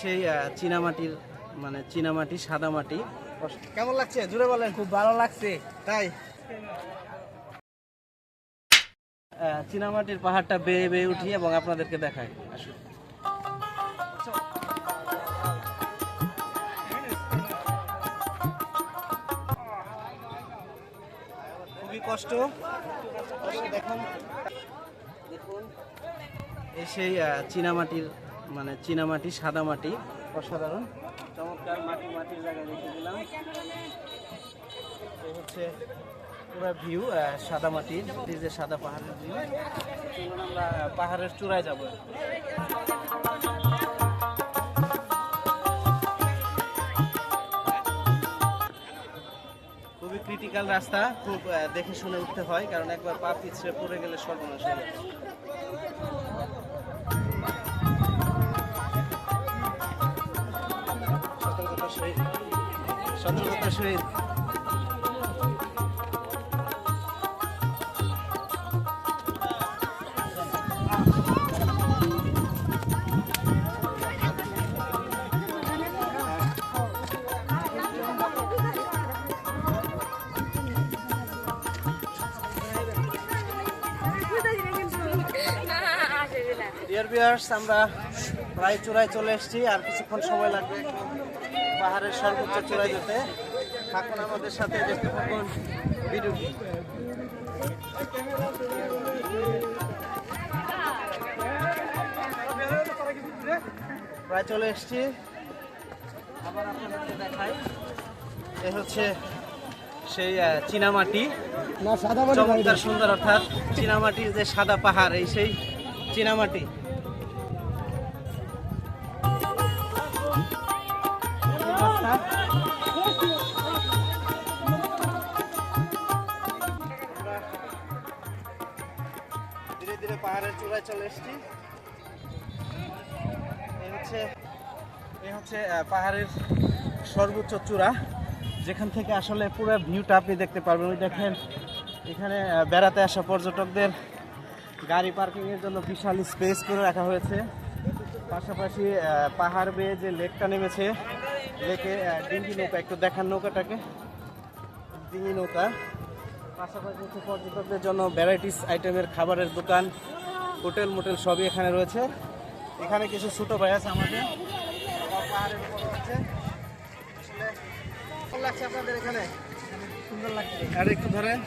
সেই চীনামাটির মানে চীনামাটি সাদা মাটি কেমন লাগছে? জুড়ে বলেন খুব ভালো লাগছে। তাই। চীনামাটির পাহাড়টা বেয়ে বেয়ে উঠি এবং আপনাদেরকে দেখাই। আসুন। খুবই কষ্ট। কষ্ট দেখুন। দেখুন এই সেই চীনামাটির মানে চীনামাটি সাদা মাটি, অসাধারণ। চমৎকার মাটি, মাটির জায়গায় রেখে দিলাম। হচ্ছে পুরো ভিউ সাদা মাটির যে সাদা পাহাড়ের ভিউ আমরা পাহাড়ের চূড়ায় যাব। খুবই ক্রিটিক্যাল রাস্তা, খুব দেখে শুনে উঠতে হয়, কারণ একবার পা পিছড়ে পড়ে গেলে সর্বনাশ হয়ে আমরা প্রায় চূড়ায় চলে এসেছি আর কিছুক্ষণ সময় লাগবে। পাহাড়ের সর্বোচ্চ চূড়ায় যেতে থাকুন আমাদের সাথে দেখতে থাকুন ভিডিওটি প্রায় চলে এসেছি। আবার আপনাদেরকে দেখাই। এ হচ্ছে সেই চীনামাটি। সাদা চমৎকার সুন্দর অর্থাৎ চীনামাটির যে সাদা পাহাড় এই সেই চীনামাটি। ধীরে ধীরে পাহাড়ের চূড়ায় চলে এসেছি। হচ্ছে হচ্ছে পাহাড়ের সর্বোচ্চ চূড়া, যেখান থেকে আসলে পুরো ভিউটা আপনি দেখতে পারবেন। ওই দেখেন, এখানে বেড়াতে আসা পর্যটকদের গাড়ি পার্কিংয়ের জন্য বিশাল স্পেস করে রাখা হয়েছে। পাশাপাশি পাহাড় বেয়ে যে লেকটা নেমেছে লেকে আহ, ডিঙ্গি নৌকা একটু দেখান নৌকাটাকে। ডিঙ্গি নৌকা। পাশাপাশি হচ্ছে পর্যটকদের জন্য ভ্যারাইটিস আইটেমের খাবারের দোকান হোটেল মোটেল সবই এখানে রয়েছে। এখানে কিছু ছোটো ভাই আছে আমাদের। পাহাড়ের উপর আসলে লাগছে আপনাদের এখানে? সুন্দর লাগছে। আর একটু ধরেন।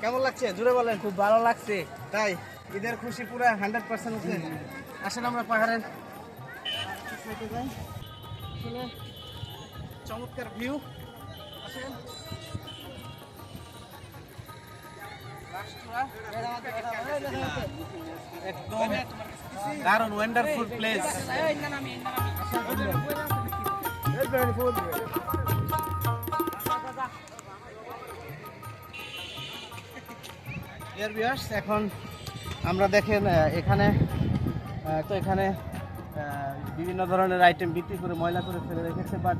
কেমন লাগছে? জুড়ে বলেন। খুব ভালো লাগছে। তাই ঈদের খুশি পুরো হান্ড্রেড পার্সেন্ট আসেন আমরা পাহাড়ের। আসলে চমৎকার ভিউ আসেন। দারুণ ওয়ান্ডারফুল প্লেস এখন আমরা দেখেন এখানে তো এখানে বিভিন্ন ধরনের আইটেম বিক্রি করে ময়লা করে ফেলে রেখেছে বাট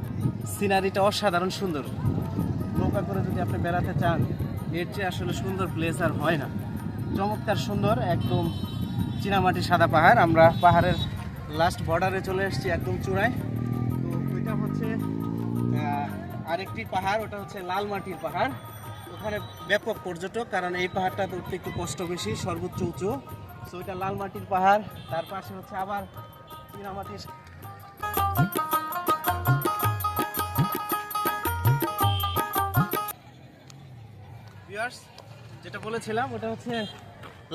সিনারিটা অসাধারণ সুন্দর। নৌকা করে যদি আপনি বেড়াতে চান, এর চেয়ে আসলে সুন্দর প্লেস আর হয় না। চমৎকার সুন্দর, একদম চীনামাটি সাদা পাহাড়। আমরা পাহাড়ের লাস্ট বর্ডারে চলে এসেছি একদম চূড়ায়। তো ওইটা হচ্ছে আরেকটি পাহাড়, ওটা হচ্ছে লাল মাটির পাহাড়। ওখানে ব্যাপক পর্যটক, কারণ এই পাহাড়টা তো উঠতে একটু কষ্ট বেশি সর্বোচ্চ উঁচু। সো ওইটা লাল মাটির পাহাড়, তার পাশে হচ্ছে আবার চীনামাটির ভিউয়ার্স যেটা বলেছিলাম ওটা হচ্ছে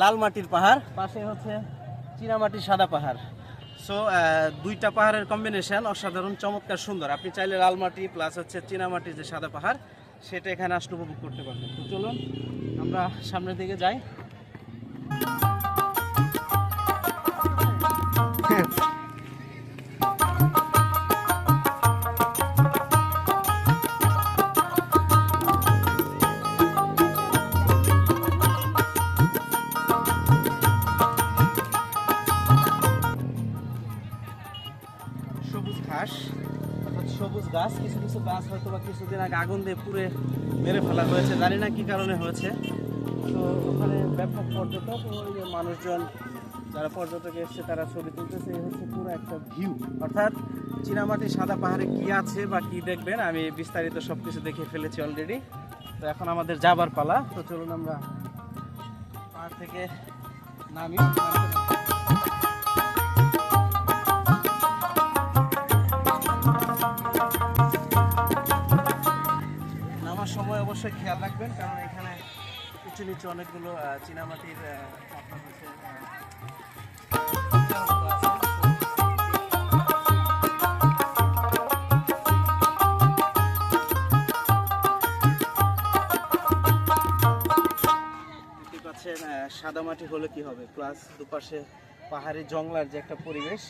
লাল মাটির পাহাড় পাশে হচ্ছে চীনামাটির সাদা পাহাড়। সো দুইটা পাহাড়ের কম্বিনেশন অসাধারণ চমৎকার সুন্দর। আপনি চাইলে লাল মাটি প্লাস হচ্ছে চীনামাটির যে সাদা পাহাড় সেটা এখানে আসলে উপভোগ করতে পারবেন। তো চলুন আমরা সামনের দিকে যাই। সবুজ গাছ, কিছু কিছু গাছ হয়তো বা কিছুদিন আগে আগুন দিয়ে পুড়ে মেরে ফেলা হয়েছে, জানি না কী কারণে হয়েছে। তো ওখানে ব্যাপক পর্যটক ওই মানুষজন যারা পর্যটক এসছে, তারা ছবি তুলতেছে, এই হচ্ছে পুরো একটা ভিউ অর্থাৎ চীনামাটি সাদা পাহাড়ে কি আছে বা কি দেখবেন, আমি বিস্তারিত সব কিছু দেখে ফেলেছি অলরেডি তো এখন আমাদের যাবার পালা, তো চলুন আমরা পাহাড় থেকে নামি। অবশ্যই খেয়াল রাখবেন, কারণ এখানে উঁচু নিচু অনেকগুলো চীনামাটির পাচ্ছেন সাদা মাটি হলে কি হবে? প্লাস দুপাশে পাহাড়ি জঙ্গলার যে একটা পরিবেশ,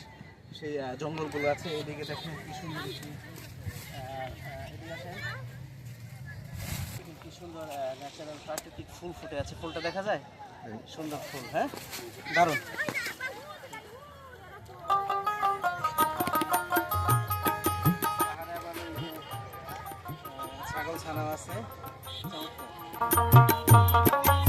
সেই জঙ্গলগুলো আছে। এদিকে দেখেন কি সুন্দর একটি, আহ, আহ, এদিকে আসেন। দেখেন কি সুন্দর ন্যাচারাল প্রাকৃতিক ফুল ফুটে আছে। ফুলটা দেখা যায়? সুন্দর ফুল হ্যাঁ? দারুণ। ছাগল ছানা আছে। চমৎকার।